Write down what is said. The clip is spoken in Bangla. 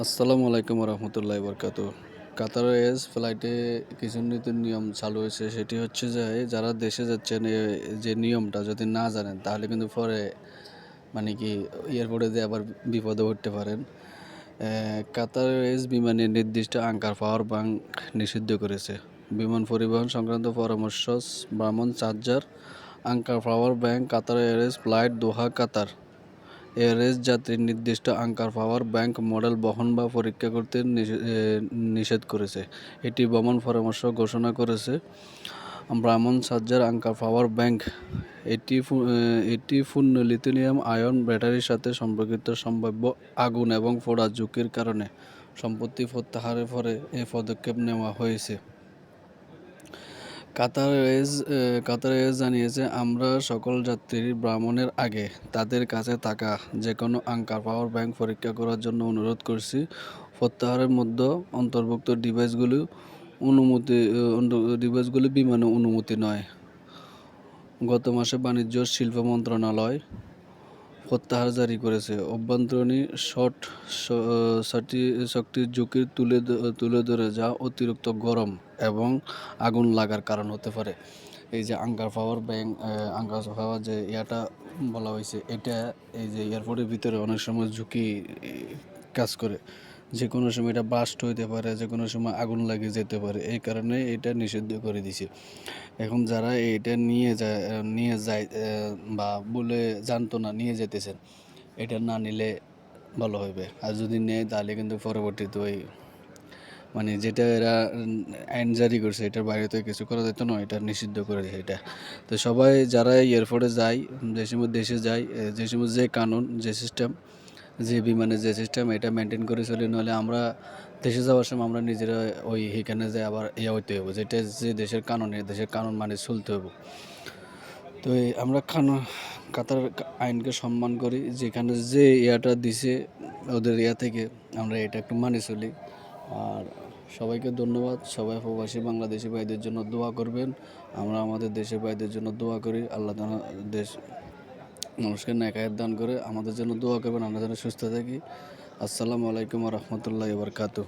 আসসালামু আলাইকুম রহমতুল্লাহ বরকাত কাতার এয়ারস ফ্লাইটে কিছু নীতি নিয়ম চালু হয়েছে, সেটি হচ্ছে যে যারা দেশে যাচ্ছেন যে নিয়মটা যদি না জানেন, তাহলে কিন্তু পরে মানে কি এয়ারপোর্টে দিয়ে আবার বিপদে উঠতে পারেন। কাতার এয়ারস বিমানে নির্দিষ্ট আঙ্কার পাওয়ার ব্যাংক নিষিদ্ধ করেছে। বিমান পরিবহন সংক্রান্ত পরামর্শ ব্রাহ্মণ charger, Anker power bank Qatar Airways flight, Doha, Qatar. Airways যাত্রীর নির্দিষ্ট আঙ্কার পাওয়ার ব্যাংক মডেল বহন বা পরীক্ষা করতে নিষে- নিষেধ করেছে। এটি ভ্রমণ পরামর্শ ঘোষণা করেছে ব্রাহ্মণ সাজ্জার আঙ্কার পাওয়ার ব্যাংক। এটি এটি পূর্ণ লিথিনিয়াম আয়ন ব্যাটারির সাথে সম্পর্কিত সম্ভাব্য আগুন এবং ফোড়া ঝুঁকির কারণে সম্পত্তি প্রত্যাহারের পরে এই পদক্ষেপ নেওয়া হয়েছে। কাতার এয়ারওয়েজ কাতার এয়ারওয়েজ জানিয়েছে, আমরা সকল যাত্রীর ভ্রমণের আগে তাদের কাছে থাকা যে কোনো আঙ্কার পাওয়ার ব্যাংক পরীক্ষা করার জন্য অনুরোধ করছি। প্রত্যাহারের মধ্যে অন্তর্ভুক্ত ডিভাইসগুলি অনুমতি ডিভাইসগুলি বিমানে অনুমতি নয়। গত মাসে বাণিজ্য শিল্প মন্ত্রণালয় প্রত্যাহার জারি করেছে। অভ্যন্তরীণ শর্ট শক্তির ঝুঁকি তুলে তুলে ধরে যা অতিরিক্ত গরম এবং আগুন লাগার কারণ হতে পারে। এই যে আঙ্গার পাওয়ার ব্যাংক আঙ্গার পাওয়ার যে ইয়াটা বলা হয়েছে, এটা এই যে এয়ারপোর্টের ভিতরে অনেক সময় ঝুঁকি কাজ করে। যে কোনো সময় এটা বাস্ট হইতে পারে, যে কোনো সময় আগুন লাগে যেতে পারে, এই কারণে এটা নিষিদ্ধ করে দিছে। এখন যারা এটা নিয়ে যায় নিয়ে যায় বা বলে জানতো না, নিয়ে যেতেছেন, এটা না নিলে ভালো হবে। আর যদি নেয়, তাহলে কিন্তু পরবর্তীতে ওই মানে যেটা এরা আইন জারি করছে, এটার বাইরে তো কিছু করা যেত না, এটা নিষিদ্ধ করে দিয়েছে এটা। তো সবাই যারা এয়ারপোর্টে যায় যে সময় দেশে যায় যে সময় যে কানুন, যে সিস্টেম যে বিমানের যে সিস্টেম এটা মেনটেন করে চলি, নাহলে আমরা দেশে যাওয়ার সময় আমরা নিজেরা ওই এখানে যে আবার ইয়ে হইতে হবে যেটা যে দেশের কানুন দেশের কানুন মানে চলতে হবে তো আমরা খানা, কাতার আইনকে সম্মান করি, যেখানে যে ইয়াটা দিছে, ওদের ইয়া থেকে আমরা এটা একটু মানে চলি। আর সবাইকে ধন্যবাদ, সবাই প্রবাসী বাংলাদেশি ভাইদের জন্য দোয়া করবেন। আমরা আমাদের দেশের ভাইদের জন্য দোয়া করি, আল্লাহ দেশ মানুষকে ন্যাকায়ের দান করে আমাদের জন্য দোয়া করবেন, আমরা যেন সুস্থ থাকি। আসসালামু আলাইকুম রহমতুল্লাহ বরকাতু